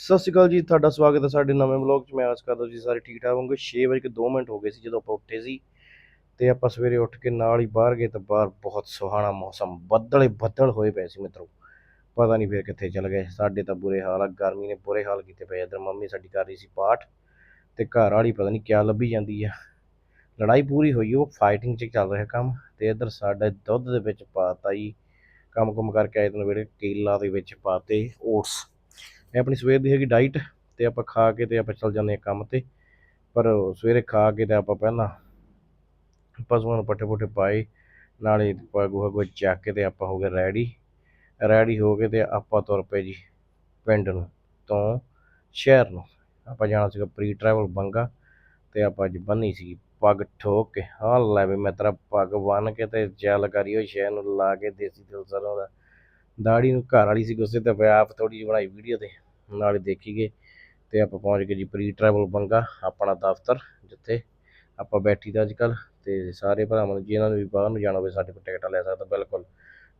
ਸਤਿ ਸ਼੍ਰੀ ਅਕਾਲ ਜੀ, ਤੁਹਾਡਾ ਸਵਾਗਤ ਹੈ ਸਾਡੇ ਨਵੇਂ ਵਲੌਗ 'ਚ। ਮੈਂ ਆਸ ਕਰਦਾ ਜੀ ਸਾਰੇ ਠੀਕ ਠਾਕ ਹੋਵੋਗੇ। 6 ਵਜੇ ਕੇ 2 ਮਿੰਟ ਹੋ ਗਏ ਸੀ ਜਦੋਂ ਆਪਾਂ ਉੱਠੇ ਸੀ ਤੇ ਆਪਾਂ ਸਵੇਰੇ ਉੱਠ ਕੇ ਨਾਲ ਹੀ ਬਾਹਰ ਗਏ ਤਾਂ ਬਾਹਰ ਬਹੁਤ ਸੁਹਾਣਾ ਮੌਸਮ, ਬੱਦਲੇ ਬੱਦਲ ਹੋਏ ਪਏ ਸੀ ਮਿੱਤਰੋ। ਪਤਾ ਨਹੀਂ ਫਿਰ ਕਿੱਥੇ ਚਲ ਗਏ। ਸਾਡੇ ਤਾਂ ਬੁਰੇ ਹਾਲ ਆ, ਗਰਮੀ ਨੇ ਬੁਰੇ ਹਾਲ ਕੀਤੇ ਪਏ ਇੱਧਰ ਮੰਮੀ ਸਾਡੀ ਕਰ ਰਹੀ ਸੀ ਪਾਠ ਤੇ ਘਰ ਵਾਲੀ ਪਤਾ ਨਹੀਂ ਕਿਆ ਲੱਭੀ ਜਾਂਦੀ ਆ। ਲੜਾਈ ਪੂਰੀ ਹੋਈ, ਉਹ ਫਾਈਟਿੰਗ 'ਚ ਚੱਲ ਰਿਹਾ ਕੰਮ ਤੇ ਇੱਧਰ ਸਾਡੇ ਦੁੱਧ ਦੇ ਵਿੱਚ ਪਾਤਾ ਜੀ। ਕੰਮ ਕੁਮ ਕਰਕੇ ਆਏ ਦਿਨ ਵੇਲੇ ਕੇਲਾ ਦੇ ਵਿੱਚ ਪਾਤੇ ਓਟਸ ਇਹ ਆਪਣੀ ਸਵੇਰ ਦੀ ਹੈਗੀ ਡਾਈਟ ਤੇ ਆਪਾਂ ਖਾ ਕੇ ਤੇ ਆਪਾਂ ਚੱਲ ਜਾਂਦੇ ਹਾਂ ਕੰਮ ਤੇ। ਪਰ ਸਵੇਰੇ ਖਾ ਕੇ ਤੇ ਆਪਾਂ ਪਹਿਲਾਂ ਪਸ਼ੂਆਂ ਨੂੰ ਪੱਠੇ ਪੁੱਠੇ ਪਾਏ, ਨਾਲੇ ਗੋਹਾ ਗੋਹਾ ਚੱਕ ਕੇ ਤੇ ਆਪਾਂ ਹੋ ਗਏ ਰੈਡੀ। ਰੈਡੀ ਹੋ ਕੇ ਤੇ ਆਪਾਂ ਤੁਰ ਪਏ ਜੀ ਪਿੰਡ ਨੂੰ ਤੋਂ ਸ਼ਹਿਰ ਨੂੰ। ਆਪਾਂ ਜਾਣਾ ਸੀਗਾ ਪ੍ਰੀ ਟਰੈਵਲ ਬੰਗਾ ਤੇ ਆਪਾਂ ਅੱਜ ਬੰਨੀ ਸੀ ਪੱਗ ਠੋਕ ਕੇ। ਹਾਂ ਲੈ ਵੀ ਮੈਂ ਤੇਰਾ ਪੱਗ ਬੰਨ ਕੇ ਤੇ ਚੱਲ ਕਰੀ ਉਹ ਸ਼ਹਿਰ ਨੂੰ ਲਾ ਕੇ ਦੇਸੀ ਦਿਲ ਸਰੋਂ ਦਾ। ਦਾੜੀ ਨੂੰ ਘਰ ਵਾਲੀ ਸੀ ਗੁੱਸੇ ਤੇ ਆਪ ਥੋੜੀ ਜਿਹੀ ਬਣਾਈ ਵੀਡੀਓ ਤੇ। ਨਾਲੇ ਦੇਖੀ ਗਏ ਤੇ ਆਪਾਂ ਪਹੁੰਚ ਗਏ ਜੀ ਪ੍ਰੀ ਟਰੈਵਲ ਬੰਗਾ, ਆਪਣਾ ਦਫ਼ਤਰ, ਜਿੱਥੇ ਆਪਾਂ ਬੈਠੀ ਦਾ ਅੱਜ ਕੱਲ ਤੇ ਸਾਰੇ ਭਰਾਵਾਂ ਨੂੰ ਜਿਹਨਾਂ ਨੂੰ ਵੀ ਬਾਹਰ ਨੂੰ ਜਾਣਾ ਹੋਵੇ, ਸਾਡੇ ਕੋਲ ਟਿਕਟਾਂ ਲੈ ਸਕਦਾ ਬਿਲਕੁਲ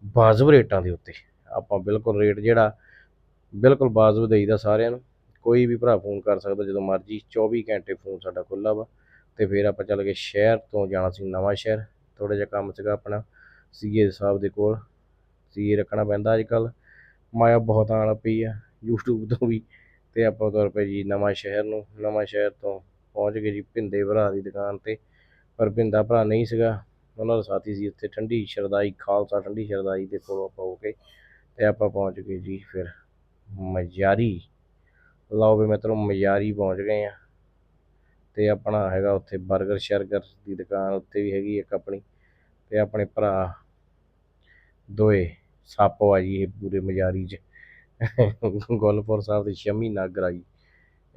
ਬਾਜਬ ਰੇਟਾਂ ਦੇ ਉੱਤੇ। ਆਪਾਂ ਬਿਲਕੁਲ ਰੇਟ ਜਿਹੜਾ ਬਿਲਕੁਲ ਬਾਜਬ ਦੇਈਦਾ ਸਾਰਿਆਂ ਨੂੰ। ਕੋਈ ਵੀ ਭਰਾ ਫੋਨ ਕਰ ਸਕਦਾ ਜਦੋਂ ਮਰਜ਼ੀ 24 ਘੰਟੇ ਫੋਨ ਸਾਡਾ ਖੁੱਲ੍ਹਾ ਵਾ ਤੇ ਫਿਰ ਆਪਾਂ ਚੱਲ ਗਏ ਸ਼ਹਿਰ ਤੋਂ ਜਾਣਾ ਸੀ ਨਵਾਂ ਸ਼ਹਿਰ। ਥੋੜਾ ਜਿਹਾ ਕੰਮ ਸੀਗਾ ਆਪਣਾ, ਸੀਏ ਸਾਹਿਬ ਦੇ ਕੋਲ। ਸੀਏ ਰੱਖਣਾ ਪੈਂਦਾ ਅੱਜ ਕੱਲ ਮਾਇਆ ਬਹੁਤ ਆਣ ਪਈ ਆ। YouTube ਤੋਂ ਵੀ ਤੇ ਆਪਾਂ ਤੁਰ ਪਏ ਜੀ ਨਵਾਂ ਸ਼ਹਿਰ ਨੂੰ। ਨਵਾਂ ਸ਼ਹਿਰ ਤੋਂ ਪਹੁੰਚ ਗਏ ਜੀ ਭਿੰਦੇ ਭਰਾ ਦੀ ਦੁਕਾਨ ਤੇ। ਪਰ ਭਿੰਦਾ ਭਰਾ ਨਹੀਂ ਸੀਗਾ। ਉਹਨਾਂ ਦਾ ਸਾਥੀ ਸੀ ਉੱਥੇ ਠੰਡੀ ਸ਼ਰਦਾਈ, ਖਾਲਸਾ ਠੰਡੀ ਸ਼ਰਦਾਈ ਦੇ ਕੋਲ ਆਪਾਂ ਹੋ ਕੇ ਤੇ ਆਪਾਂ ਪਹੁੰਚ ਗਏ ਜੀ ਫਿਰ ਮਜਾਰੀ। ਲਓ ਵੀ ਮਿੱਤਰੋ, ਮਜਾਰੀ ਪਹੁੰਚ ਗਏ ਆ। ਤੇ ਆਪਣਾ ਹੈਗਾ ਉੱਥੇ 버ਗਰ ਸ਼ਰਗਰ ਦੀ ਦੁਕਾਨ ਉੱਤੇ ਵੀ ਹੈਗੀ ਇੱਕ ਆਪਣੀ। ਤੇ ਆਪਣੇ ਭਰਾ ਦੋਏ, ਸੱਪ ਆ ਜੀ ਇਹ ਪੂਰੇ ਮਜਾਰੀ 'ਚ। ਗੁੱਲਪੁਰ ਸਾਹਿਬ ਦੇ ਸ਼ਮੀ ਨਾਗਰਾ ਜੀ।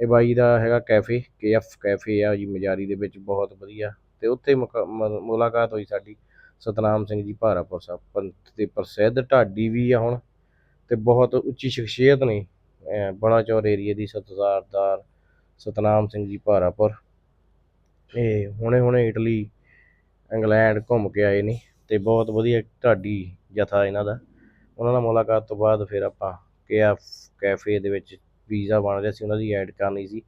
ਇਹ ਬਾਈ ਦਾ ਹੈਗਾ ਕੈਫੇ, ਕੇਐਫ ਕੈਫੇ ਆ ਜੀ, ਮਜਾਰੀ ਦੇ ਵਿੱਚ ਬਹੁਤ ਵਧੀਆ। ਤੇ ਉੱਥੇ ਮੁਕਾ- ਮੁਲਾਕਾਤ ਹੋਈ ਸਾਡੀ ਸਤਨਾਮ ਸਿੰਘ ਜੀ ਭਾਰਾਪੁਰ ਸਾਹਿਬ। ਪੰਥ ਦੇ ਪ੍ਰਸਿੱਧ ਢਾਡੀ ਵੀ ਆ ਹੁਣ। ਤੇ ਬਹੁਤ ਉੱਚੀ ਸ਼ਖਸੀਅਤ ਨੇ। ਅਹ ਬੜਾ ਚੌਰ ਏਰੀਏ ਦੀ ਸਤਜ਼ਾਰਦਾਰ ਸਤਨਾਮ ਸਿੰਘ ਜੀ ਭਾਰਾਪੁਰ। ਇਹ ਹੁਣੇ ਹੁਣੇ ਇਟਲੀ, ਇੰਗਲੈਂਡ ਘੁੰਮ ਕੇ ਆਏ ਨੇ। ਤੇ ਬਹੁਤ ਵਧੀਆ ਢਾਡੀ ਜਥਾ ਇਹਨਾਂ ਦਾ। ਉਹਨਾਂ ਨਾਲ ਮੁਲਾਕਾਤ ਤੋਂ ਬਾਅਦ ਫਿਰ ਆਪਾਂ ਕੇਐਫ ਕੈਫੇ ਦੇ ਵਿੱਚ ਪੀਜ਼ਾ ਬਣ ਰਿਹਾ ਸੀ, ਉਹਨਾਂ ਦੀ ਐਡ ਕਰਨੀ ਸੀ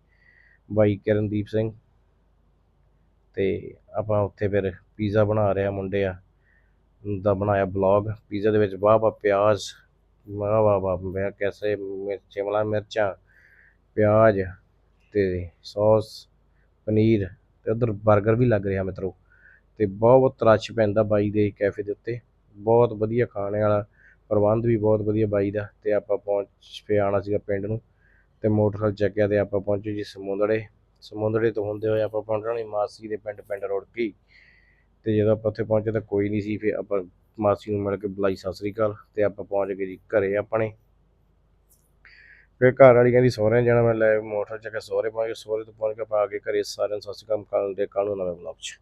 ਬਾਈ ਕਿਰਨਦੀਪ ਸਿੰਘ ਤੇ ਆਪਾਂ ਉੱਥੇ ਫਿਰ ਪੀਜ਼ਾ ਬਣਾ ਰਿਹਾ ਮੁੰਡੇ ਆ, ਦਾ ਬਣਾਇਆ ਬਲੌਗ ਪੀਜ਼ਾ ਦੇ ਵਿੱਚ ਵਾਹ ਵਾਹ ਪਿਆਜ਼, ਵਾਹ ਵਾਹ ਵਾਹ, ਮੈਂ ਕੈਸੇ ਮਿਰਚ ਸ਼ਿਮਲਾ ਮਿਰਚਾਂ, ਪਿਆਜ਼ ਤੇ ਸੌਸ ਪਨੀਰ ਤੇ ਉਧਰ 버ਗਰ ਵੀ ਲੱਗ ਰਿਹਾ ਮਿੱਤਰੋ ਤੇ ਬਹੁਤ ਬਹੁਤ ਰਸ਼ ਪੈਂਦਾ ਬਾਈ ਦੇ ਕੈਫੇ ਦੇ ਉੱਤੇ, ਬਹੁਤ ਵਧੀਆ ਖਾਣੇ ਵਾਲਾ ਪ੍ਰਬੰਧ ਵੀ ਬਹੁਤ ਵਧੀਆ ਬਾਈ ਦਾ ਤੇ ਆਪਾਂ ਪਹੁੰਚ ਪਏ ਆਉਣਾ ਸੀਗਾ ਪਿੰਡ ਨੂੰ ਤੇ ਮੋਟਰਸਾਈਕਲ ਚੱਕਿਆ ਤੇ ਆਪਾਂ ਪਹੁੰਚੇ ਜੀ ਸਮੁੰਦੜੇ। ਸਮੁੰਦੜੇ ਤੋਂ ਹੁੰਦੇ ਹੋਏ ਆਪਾਂ ਪਹੁੰਚਣਾ ਨਹੀਂ ਮਾਸੀ ਦੇ ਪਿੰਡ ਪਿੰਡ ਰੋਡ ਕੀ। ਤੇ ਜਦੋਂ ਆਪਾਂ ਉੱਥੇ ਪਹੁੰਚੇ ਤਾਂ ਕੋਈ ਨਹੀਂ ਸੀ, ਫਿਰ ਆਪਾਂ ਮਾਸੀ ਨੂੰ ਮਿਲ ਕੇ ਬੁਲਾਈ, ਸਤਿ ਸ੍ਰੀ ਅਕਾਲ ਤੇ ਆਪਾਂ ਪਹੁੰਚ ਗਏ ਜੀ ਘਰੇ ਆਪਣੇ। ਫਿਰ ਘਰ ਵਾਲੀ ਕਹਿੰਦੀ, ਸਹੁਰਿਆਂ ਜਾਣਾ, ਮੈਂ ਲੈ ਮੋਟਰ ਚੱਕਿਆ, ਸਹੁਰੇ ਪਹੁੰਚ ਗਏ, ਸਹੁਰੇ ਤੋਂ ਪਹੁੰਚ ਕੇ ਆਪਾਂ ਆ ਕੇ ਘਰੇ, ਸਾਰਿਆਂ ਨੂੰ ਸਤਿ ਸ੍ਰੀ ਅਕਾਲ ਕਰਨ ਦੇ ਕਾਨੂੰ ਨਵੇਂ ਬਲੌਗ 'ਚ।